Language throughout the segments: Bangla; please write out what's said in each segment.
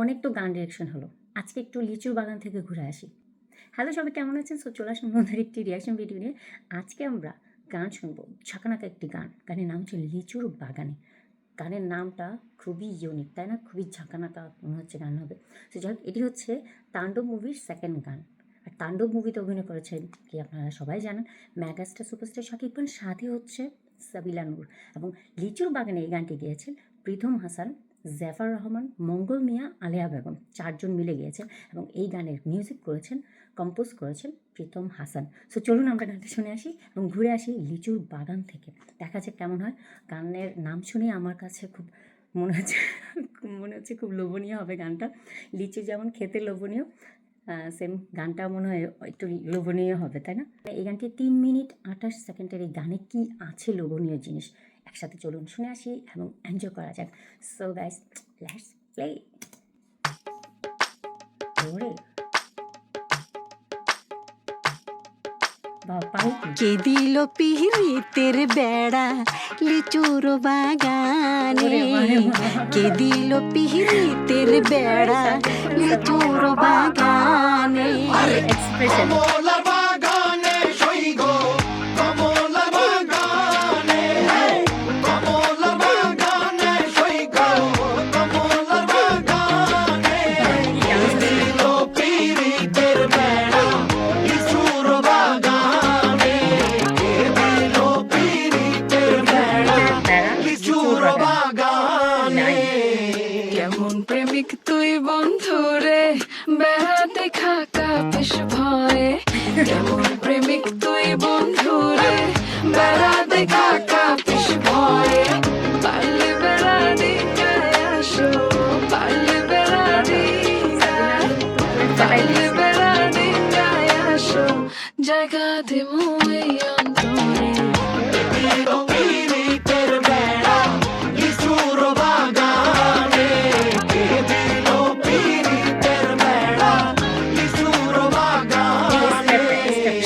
অনেক তো গান রিয়াকশন হলো। আজকে একটু লিচুর বাগান থেকে ঘুরে আসি। হ্যালো সবাই কেমন আছেন? সো চলে আসুন বন্ধুর একটি রিয়াকশন ভিডিও নিয়ে। আজকে আমরা গান শুনব। ঝাঁকানাকা একটি গান। গানের নাম হচ্ছে লিচুর বাগানে। গানের নামটা খুবই ইউনিক তাই না? খুবই ঝাঁকানাকা মনে হচ্ছে গান হবে। তো যাই হোক, এটি হচ্ছে তাণ্ডব মুভির সেকেন্ড গান। আর তাণ্ডব মুভিতে অভিনয় করেছেন কি আপনারা সবাই জানেন? ম্যাগাস্টার সুপারস্টার শাকিব খান, সাথে হচ্ছে সাবিলা নূর। এবং লিচুর বাগানে এই গানটি গিয়েছেন প্রীতম হাসান জাফর রহমান, মঙ্গল মিয়া, আলিয়া বেগম। চারজন মিলে গিয়েছেন এবং এই গানের মিউজিক করেছেন কম্পোজ করেছেন প্রীতম হাসান। সো চলুন আমরা গানটা শুনে আসি এবং ঘুরে আসি লিচুর বাগান থেকে। দেখা যাক কেমন হয়। গানের নাম শুনে আমার কাছে খুব মনে হচ্ছে মনে হচ্ছে খুব লোভনীয় হবে গানটা। লিচু যেমন খেতে লোভনীয় সেম গানটা মনে হয় একটু লোভনীয় হবে, তাই না? এই গানটি তিন মিনিট আঠাশ সেকেন্ডের এই গানে কি আছে লোভনীয় জিনিস? একসাথে চলুন শুনে আসি এবং এনজয় করা যাক। সো গাইস লেটস প্লে ওরে। কি? দিল পিহিতের বেড়া লিচুর বাগানে। কে দিল পিহিতের বেড়া লিচুর বাগানে? এক্সপ্রেশন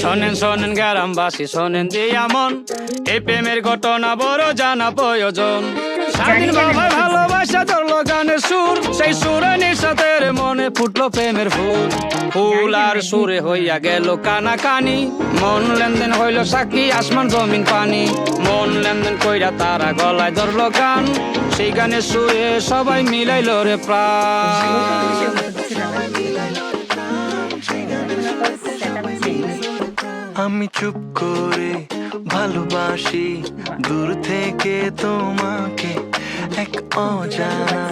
শোনেন শোনেন গ্রামবাসী শোনেন দিয়া মন এই প্রেমের ঘটনা বড় জানা প্রয়োজন। স্বাধীন বাবায় ভালোবাসা ধরলো গানের সুর। সেই সুরে নিঃসাতের মনে ফুটলো প্রেমের ফুল। ফুল আর সুরে হইয়া গেল কানা কানি মন লেনদেন হইল সাক্ষী আসমান জমিন পানি। মন লেনদেন কইরা তারা গলায় ধরলো গান। সেই গানের সুরে সবাই মিলাইল রে প্রাণ। আমি চুপ করে ভালোবাসি দূর থেকে তোমাকে। এক অজানা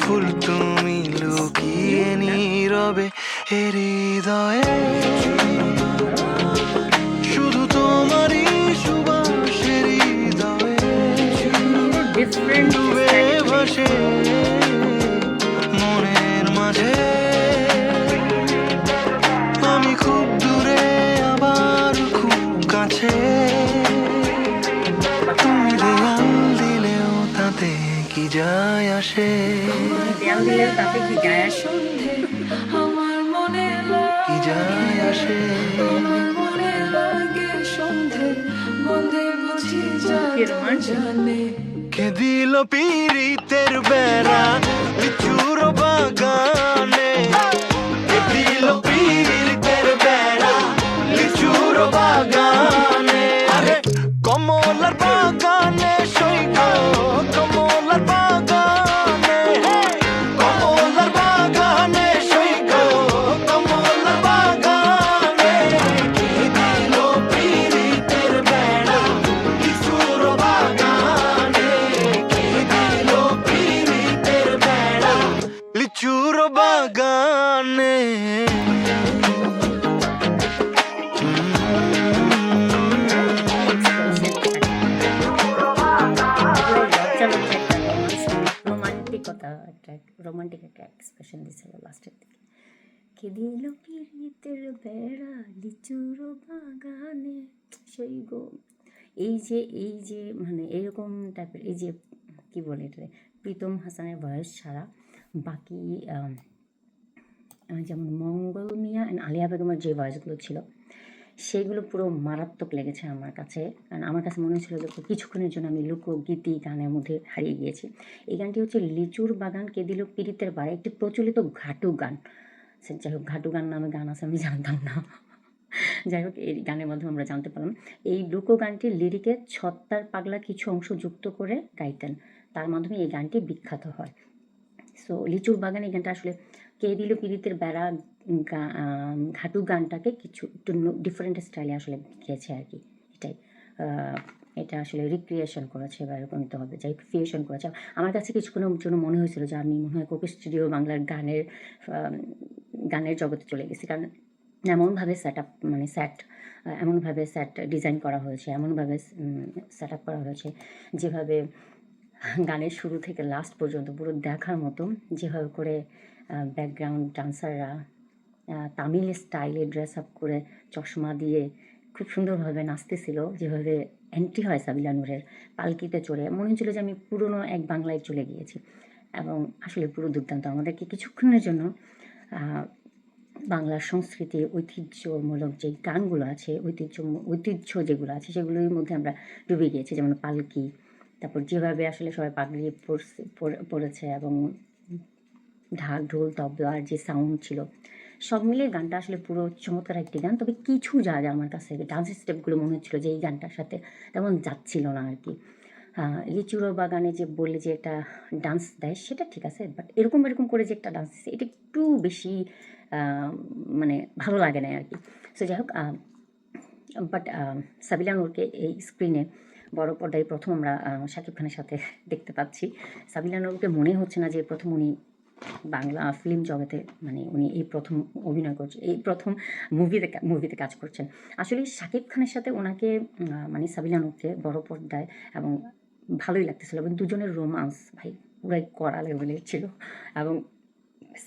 ফুল তুমি লুকিয়ে নীরবে হৃদয়ে। শুধু তোমারই সুবাসের হৃদয়ে ডুবে ভাসে মনের মাঝে। আমি খুব কি যায় আসে? তাতে কি যায় আসে? আমার মনে কি যায় আসে? আমার মনে লাগে সন্ধে বন্ধে বুঝি কি জানে। কে দিল পিরিতের বেড়া? লিচুর সেই গো এই যে এই যে মানে এরকম টাইপের এই যে, কি বলে এটা প্রীতম হাসানের ভয়েস ছাড়া বাকি যেমন মঙ্গল মিয়া অ্যান্ড আলিয়া বেগমের যে ভয়েসগুলো ছিল সেগুলো পুরো মারাত্মক লেগেছে আমার কাছে। কারণ আমার কাছে মনে হচ্ছিল যে কিছুক্ষণের জন্য আমি লোকগীতি গানের মধ্যে হারিয়ে গিয়েছি। এই গানটি হচ্ছে লিচুর বাগান, কে দিল পীড়িতের বাড়ি, একটি প্রচলিত ঘাটু গান। সে যাই হোক, ঘাটু গান নামে গান আছে, আমি জানতাম না। যাই হোক, এই গানের মাধ্যমে আমরা জানতে পারলাম। এই লোক লিরিকে ছত্তার পাগলা কিছু অংশ যুক্ত করে গাইতেন। তার মাধ্যমে এই গানটি বিখ্যাত হয়। সো লিচুর বাগান এই গানটা আসলে কে দিল পীড়িতের বেড়া ঘাটু গানটাকে কিছু একটু ডিফারেন্ট স্টাইলে আসলে গেছে আর কি। এটাই। এটা আসলে রিক্রিয়েশন করেছে বা এরকম তো হবে, যাই ক্রিয়েশন করেছে। আমার কাছে কিছুক্ষণের জন্য মনে হয়েছিল যে আমি মনে হয় কোকো স্টুডিও বাংলার গানের গানের জগতে চলে গেছি। কারণ এমনভাবে সেট আপ মানে সেট এমনভাবে সেট ডিজাইন করা হয়েছে, এমনভাবে সেট আপ করা হয়েছে, যেভাবে গানের শুরু থেকে লাস্ট পর্যন্ত পুরো দেখার মতো যেভাবে করে ব্যাকগ্রাউন্ড ডান্সাররা তামিল স্টাইলে ড্রেস আপ করে চশমা দিয়ে খুব সুন্দরভাবে নাচতেছিল, যেভাবে এন্ট্রি হয় সাবিলা নূরের পালকিতে চড়ে, মনে হচ্ছিল যে আমি পুরনো এক বাংলায় চলে গিয়েছি। এবং আসলে পুরো দুর্দান্ত। আমাদেরকে কিছুক্ষণের জন্য বাংলার সংস্কৃতি, ঐতিহ্যমূলক যে গানগুলো আছে, ঐতিহ্য ঐতিহ্য যেগুলো আছে, সেগুলোর মধ্যে আমরা ডুবে গিয়েছি। যেমন পালকি, তারপর যেভাবে আসলে সবাই পাগড়ি পরেছে এবং ঢাক, ঢোল তবলার যে সাউন্ড ছিল, সব মিলিয়ে গানটা আসলে পুরো চমৎকার একটি গান। তবে কিছু যা যা আমার কাছে ডান্স স্টেপগুলো মনে হচ্ছিল যে এই গানটার সাথে তেমন যাচ্ছিল না আর কি। লিচুরো বাগানে যে বললে যে একটা ডান্স দেয়, সেটা ঠিক আছে বাট এরকম এরকম করে যে একটা ডান্স এটা একটু বেশি মানে ভালো লাগে না আর কি সো যাই হোক বাট সাবিলা নূরকে এই স্ক্রিনে বড় পর্দায় প্রথম আমরা শাকিব খানের সাথে দেখতে পাচ্ছি। সাবিলা নূরকে মনে হচ্ছে না যে প্রথম উনি বাংলা ফিল্ম জগতে মানে উনি এই প্রথম অভিনয় করছেন এই প্রথম মুভিতে মুভিতে কাজ করছেন। আসলে শাকিব খানের সাথে ওনাকে মানে সাবিলা নূরকে বড় পর্দায় এবং ভালোই লাগতেছিল। এবং দুজনের রোমান্স ভাই, পুরাই কড়া লেভেলের ছিল। এবং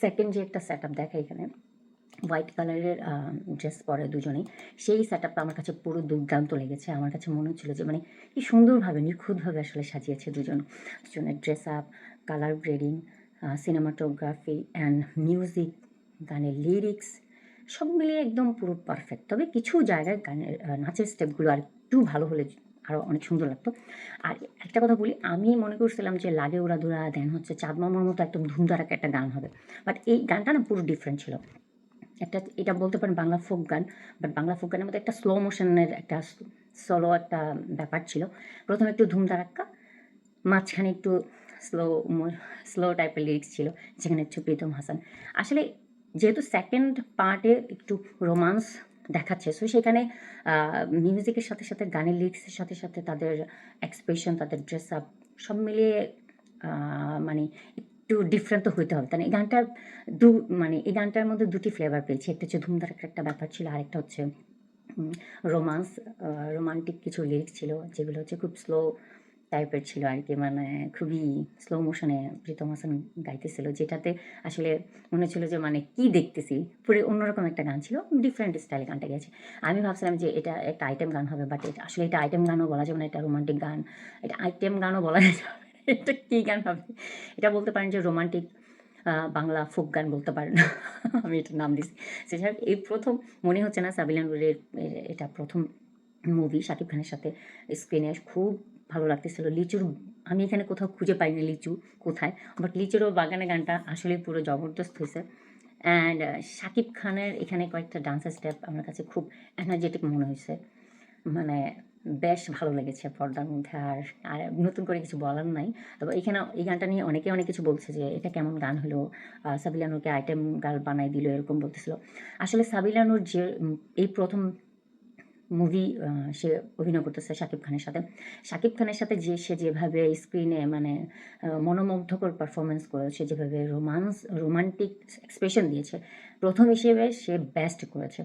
সেকেন্ড যে একটা সেট আপ দেখা এখানে হোয়াইট কালারের ড্রেস পরে দুজনেই, সেই সেট আপটা আমার কাছে পুরো দুর্দান্ত লেগেছে। আমার কাছে মনে হচ্ছিল যে মানে কি সুন্দরভাবে, নিখুঁতভাবে আসলে সাজিয়েছে দুজন। দুজনের dress up colour grading cinematography and music গানের লিরিক্স সব মিলিয়ে একদম পুরো পারফেক্ট তবে কিছু জায়গায় গানের নাচের স্টেপগুলো আর একটু ভালো হলে আরও অনেক সুন্দর লাগতো। আর একটা কথা বলি, আমি মনে করছিলাম যে লাগে ওরা দোরা দেন হচ্ছে চাঁদ মামার মতো একদম ধুমধারাকে একটা গান হবে। বাট এই গানটা না পুরো ডিফারেন্ট ছিল। একটা এটা বলতে পারেন বাংলা ফোক গান বাট বাংলা ফোক গানের মধ্যে একটা স্লো মোশনের একটা সলো একটা ব্যাপার ছিল। প্রথমে একটু ধুমধারাক্কা, মাঝখানে একটু স্লো স্লো টাইপের লিরিক্স ছিল, যেখানে হচ্ছে প্রীতম হাসান। আসলে যেহেতু সেকেন্ড পার্টে একটু রোমান্স দেখাচ্ছে সো সেখানে মিউজিকের সাথে সাথে, গানের লিরিক্সের সাথে সাথে তাদের এক্সপ্রেশন তাদের ড্রেস আপ সব মিলিয়ে মানে একটু ডিফারেন্ট তো হইতে হবে তাই? এই গানটার দু মানে এই গানটার মধ্যে দুটি ফ্লেভার পেয়েছি একটা হচ্ছে ধুমধারাক্কা একটা ব্যাপার ছিল আরেকটা হচ্ছে রোমান্স রোমান্টিক কিছু লিরিক্স ছিল, যেগুলো হচ্ছে খুব স্লো টাইপের ছিল আর কি মানে খুবই স্লো মোশনে প্রীতম হাসান গাইতেছিল, যেটাতে আসলে মনে হচ্ছিল যে মানে কি দেখতেছি? পুরো অন্যরকম একটা গান ছিল ডিফারেন্ট স্টাইলে গানটা গেছে আমি ভাবছিলাম যে এটা একটা আইটেম গান হবে বাট এটা আসলে এটা আইটেম গানও বলা যাবে না, এটা রোমান্টিক গান। এটা আইটেম গানও বলা যাবে। এটা কী গান হবে? এটা বলতে পারেন যে রোমান্টিক বাংলা ফোক গান বলতে পারেন, আমি এটার নাম দিছি। সে যাই এই প্রথম মনে হচ্ছে না সাবিলা নুরের এ- এটা প্রথম মুভি শাকিব খানের সাথে স্ক্রিনে খুব ভালো লাগতেছিল। লিচুর আমি এখানে কোথাও খুঁজে পাইনি লিচু, কোথায়? বাট লিচুরও বাগানে গানটা আসলে পুরো জবরদস্ত হয়েছে অ্যান্ড শাকিব খানের এখানে কয়েকটা ডান্সের স্টেপ আমার কাছে খুব এনার্জেটিক মনে হয়েছে মানে বেশ ভালো লেগেছে পর্দার মধ্যে আর আর নতুন করে কিছু বলার নাই। তবে এখানে এই গানটা নিয়ে অনেকে অনেক কিছু বলছে যে, এটা কেমন গান হলো? সাবিলানুরকে আইটেম গার্ল বানাই দিল, এরকম বলতেছিল। আসলে সাবিলানুর যে এই প্রথম মুভি সে অভিনয় করতেছে শাকিব খানের সাথে। শাকিব খানের সাথে যে, সে যেভাবে স্ক্রিনে মানে মনোমুগ্ধকর পারফরমেন্স করেছে যেভাবে রোমান্স রোমান্টিক এক্সপ্রেশন দিয়েছে, প্রথম হিসেবে সে বেস্ট করেছে।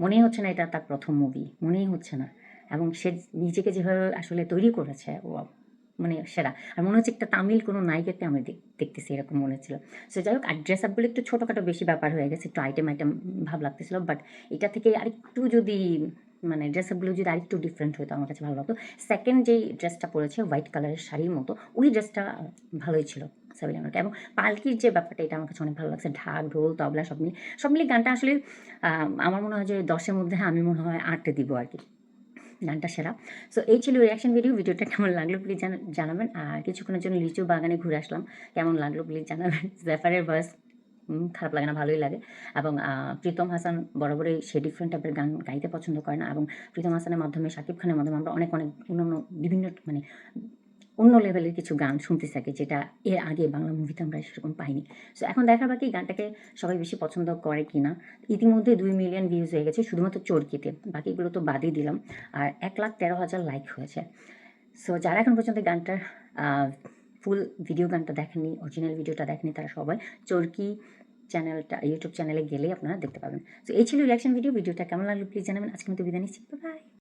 মনেই হচ্ছে না এটা তার প্রথম মুভি মনেই হচ্ছে না। এবং সে নিজেকে যেভাবে আসলে তৈরি করেছে, ও মানে সেরা। আর মনে হচ্ছে একটা তামিল কোনো নায়িকাকে আমি দেখতেছি, এরকম মনে হচ্ছিল। সো যাই হোক, আর ড্রেস আপগুলো একটু ছোটোখাটো বেশি ব্যাপার হয়ে গেছে, একটু আইটেম আইটেম ভাব লাগতেছিল বাট এটা থেকে আরেকটু যদি মানে ড্রেস আপগুলো যদি আরেকটু ডিফারেন্ট হতো আমার কাছে ভালো লাগতো। সেকেন্ড যেই ড্রেসটা পরেছে হোয়াইট কালারের শাড়ির মতো, ওই ড্রেসটা ভালোই ছিল সাবিলা নৌকা এবং পালকির যে ব্যাপারটা, এটা আমার কাছে অনেক ভালো লাগছে। ঢাক, ঢোল, তবলা, সব মিলিয়ে সব মিলিয়ে গানটা আসলে আমার মনে হয় যে দশের মধ্যে, আমি মনে হয় আটটা দিব আর কি। গানটা সেরা। সো এই ছিল রিয়াকশন ভিডিও ভিডিওটা কেমন লাগল প্লিজ জানাবেন। আর কিছুক্ষণের জন্য লিচু বাগানে ঘুরে আসলাম। কেমন লাগল প্লিজ জানাবেন। জেফারের ভয়েস খারাপ লাগে না, ভালোই লাগে। এবং প্রীতম হাসান বরাবরই সে ডিফারেন্ট টাইপের গান গাইতে পছন্দ করে না। এবং প্রীতম হাসানের মাধ্যমে, শাকিব খানের মাধ্যমে আমরা অনেক অনেক অন্যান্য বিভিন্ন মানে অন্য লেভেলের কিছু গান শুনতে থাকি, যেটা এর আগে বাংলা মুভিতে আমরা সেরকম পাইনি। সো এখন দেখার বাকি গানটাকে সবাই বেশি পছন্দ করে কি না ইতিমধ্যে দুই মিলিয়ন ভিউজ হয়ে গেছে শুধুমাত্র চরকিতে। বাকিগুলো তো বাদই দিলাম। আর এক লাখ তেরো হাজার লাইক হয়েছে। সো যারা এখন পর্যন্ত গানটার ফুল ভিডিও গানটা দেখেননি অরিজিনাল ভিডিওটা দেখেনি তারা সবাই। চরকি চ্যানেলটা ইউটিউব চ্যানেলে গেলেই আপনারা দেখতে পাবেন। তো এই ছিল রিয়াকশন ভিডিও ভিডিওটা কেমন লাগল প্লিজ জানাবেন। আজকে মতো বিদায় নিচ্ছি। বাই